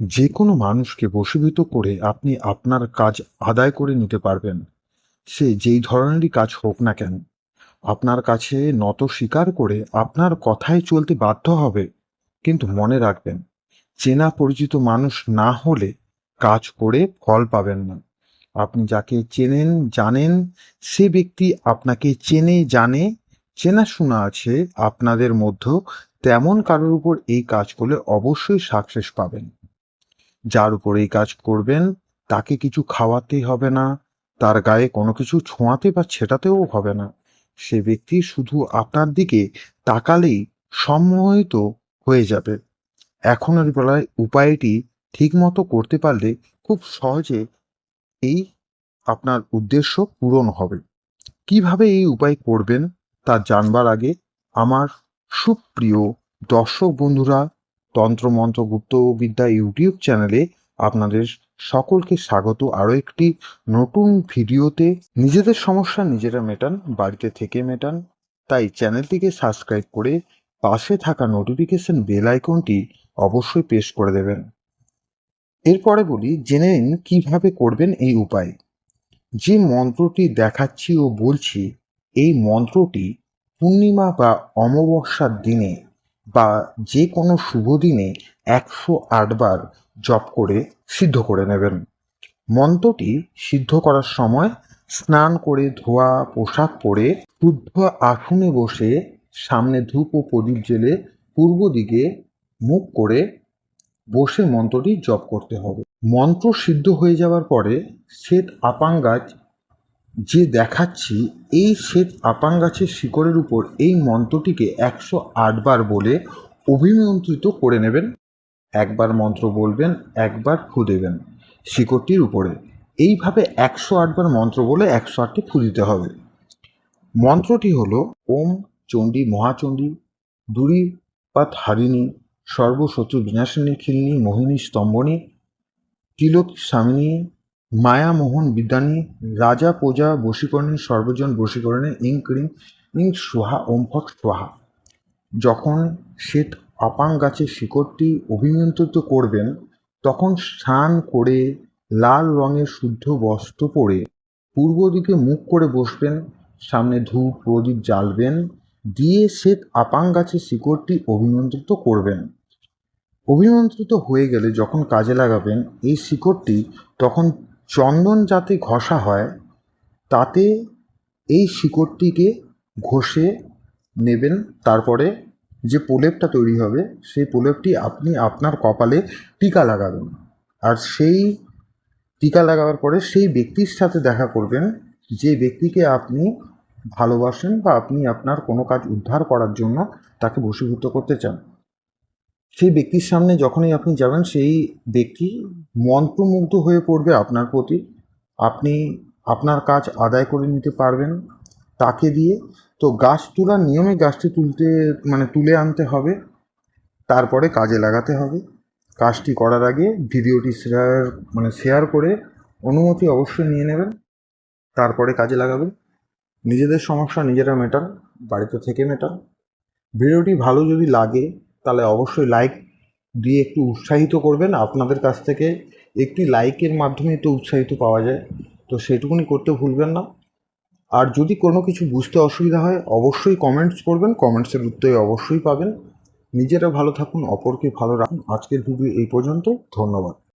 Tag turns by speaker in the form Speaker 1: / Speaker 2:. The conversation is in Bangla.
Speaker 1: যে কোনো মানুষকে বশীভূত করে আপনি আপনার কাজ আদায় করে নিতে পারবেন। সে যেই ধরনেরই কাজ হোক না কেন, আপনার কাছে নত স্বীকার করে আপনার কথায় চলতে বাধ্য হবে। কিন্তু মনে রাখবেন, চেনা পরিচিত মানুষ না হলে কাজ করে ফল পাবেন না। আপনি যাকে চেনেন, জানেন, সে ব্যক্তি আপনাকে চেনে, জানে চেনাশোনা আছে, আপনাদের মধ্যে তেমন কারোর উপর এই কাজ করলে অবশ্যই সাকসেস পাবেন। যার উপর এই কাজ করবেন, তাকে কিছু খাওয়াতেই হবে না, তার গায়ে কোনো কিছু ছোঁয়াতে বা ছেটাতেও হবে না। সে ব্যক্তি শুধু আপনার দিকে তাকালেই সম্মোহিত হয়ে যাবে। এখনের বেলায় উপায়টি ঠিকমতো করতে পারলে খুব সহজে এই আপনার উদ্দেশ্য পূরণ হবে। কীভাবে এই উপায় করবেন তা জানবার আগে আমার সুপ্রিয় দর্শক বন্ধুরা তন্ত্রমন্ত্র গুপ্তবিদ্যা ইউটিউব চ্যানেলে আপনাদের সকলকে স্বাগত। আরও একটি নতুন ভিডিওতে নিজেদের সমস্যা নিজেরা মেটান, বাড়িতে থেকে মেটান। তাই চ্যানেলটিকে সাবস্ক্রাইব করে পাশে থাকা নোটিফিকেশন বেল আইকনটি অবশ্যই পেশ করে দেবেন। এরপরে বলি, জেনে নিন কীভাবে করবেন এই উপায়। যে মন্ত্রটি দেখাচ্ছি ও বলছি, এই মন্ত্রটি পূর্ণিমা বা অমাবস্যার দিনে বা যে কোনো শুভ দিনে একশো আটবার জপ করে সিদ্ধ করে নেবেন। মন্ত্রটি সিদ্ধ করার সময় স্নান করে ধোয়া, পোশাক পরে শুদ্ধ আসনে বসে সামনে ধূপ ও প্রদীপ জেলে পূর্ব দিকে মুখ করে বসে মন্ত্রটি জপ করতে হবে। মন্ত্র সিদ্ধ হয়ে যাওয়ার পরে শ্বেত আপাং গাছ যে দেখাচ্ছি, এই শ্বেত আপাং গাছের শিকড়ের উপর এই মন্ত্রটিকে একশো আটবার বলে অভিমন্ত্রিত করে নেবেন। একবার মন্ত্র বলবেন, একবার ফু দেবেন শিকড়টির উপরে। এইভাবে একশো আটবার মন্ত্র বলে একশো আটটি ফু দিতে হবে। মন্ত্রটি হল, ওম চণ্ডী মহাচণ্ডী, দুরি পাত হারিণী, সর্বশত্রু বিনাশিনী খিল্নি, মোহিনী স্তম্ভনী, তিলক স্বামিনী মায়া মোহন বিদ্যানী, রাজা প্রজা বশীকরণী, সর্বজন বশীকরণে, ইং ক্রিং, ইং সোহা, ওম ফট সোহা। যখন শ্বেত আপাং গাছের শিকড়টি অভিমন্ত্রিত করবেন, তখন স্নান করে লাল রঙের শুদ্ধ বস্ত্র পরে পূর্ব দিকে মুখ করে বসবেন, সামনে ধূপ, প্রদীপ জ্বালবেন, দিয়ে শ্বেত আপাং গাছের শিকড়টি অভিমন্ত্রিত করবেন। অভিমন্ত্রিত হয়ে গেলে যখন কাজে লাগাবেন, এই শিকড়টি তখন চন্দন যাতে ঘষা হয়, তাতে এই শিকড়টিকে ঘষে নেবেন। তারপরে যে প্রলেপটা তৈরি হবে, সেই প্রলেপটি আপনি আপনার কপালে টিকা লাগাবেন। আর সেই টিকা লাগাবার পরে সেই ব্যক্তির সাথে দেখা করবেন, যে ব্যক্তিকে আপনি ভালোবাসেন বা আপনি আপনার কোনো কাজ উদ্ধার করার জন্য তাকে বশীভূত করতে চান। সেই ব্যক্তির সামনে যখনই আপনি যাবেন, সেই ব্যক্তি মন্ত্রমুগ্ধ হয়ে পড়বে আপনার প্রতি। আপনি আপনার কাজ আদায় করে নিতে পারবেন তাকে দিয়ে। তো গাছ তোলার নিয়মে গাছটি তুলতে মানে তুলে আনতে হবে। তারপরে কাজে লাগাতে হবে। কাজটি করার আগে ভিডিওটি শেয়ার মানে শেয়ার করে অনুমতি অবশ্যই নিয়ে নেবেন। তারপরে কাজে লাগাবেন। নিজেদের সমস্যা নিজেরা মেটান, বাড়িতে থেকে মেটান। ভিডিওটি ভালো যদি লাগে, তাহলে অবশ্যই লাইক দিয়ে একটু উৎসাহিত করবেন। আপনাদের কাছ থেকে একটি লাইকের মাধ্যমে তো উৎসাহিত পাওয়া যায়। তো সেটুকুনি করতে ভুলবেন না। আর যদি কোনো কিছু বুঝতে অসুবিধা হয়, অবশ্যই কমেন্টস করবেন। কমেন্টসের উত্তরে অবশ্যই পাবেন। নিজেরা ভালো থাকুন, অপরকে ভালো রাখুন। আজকের ভিডিও এই পর্যন্ত। ধন্যবাদ।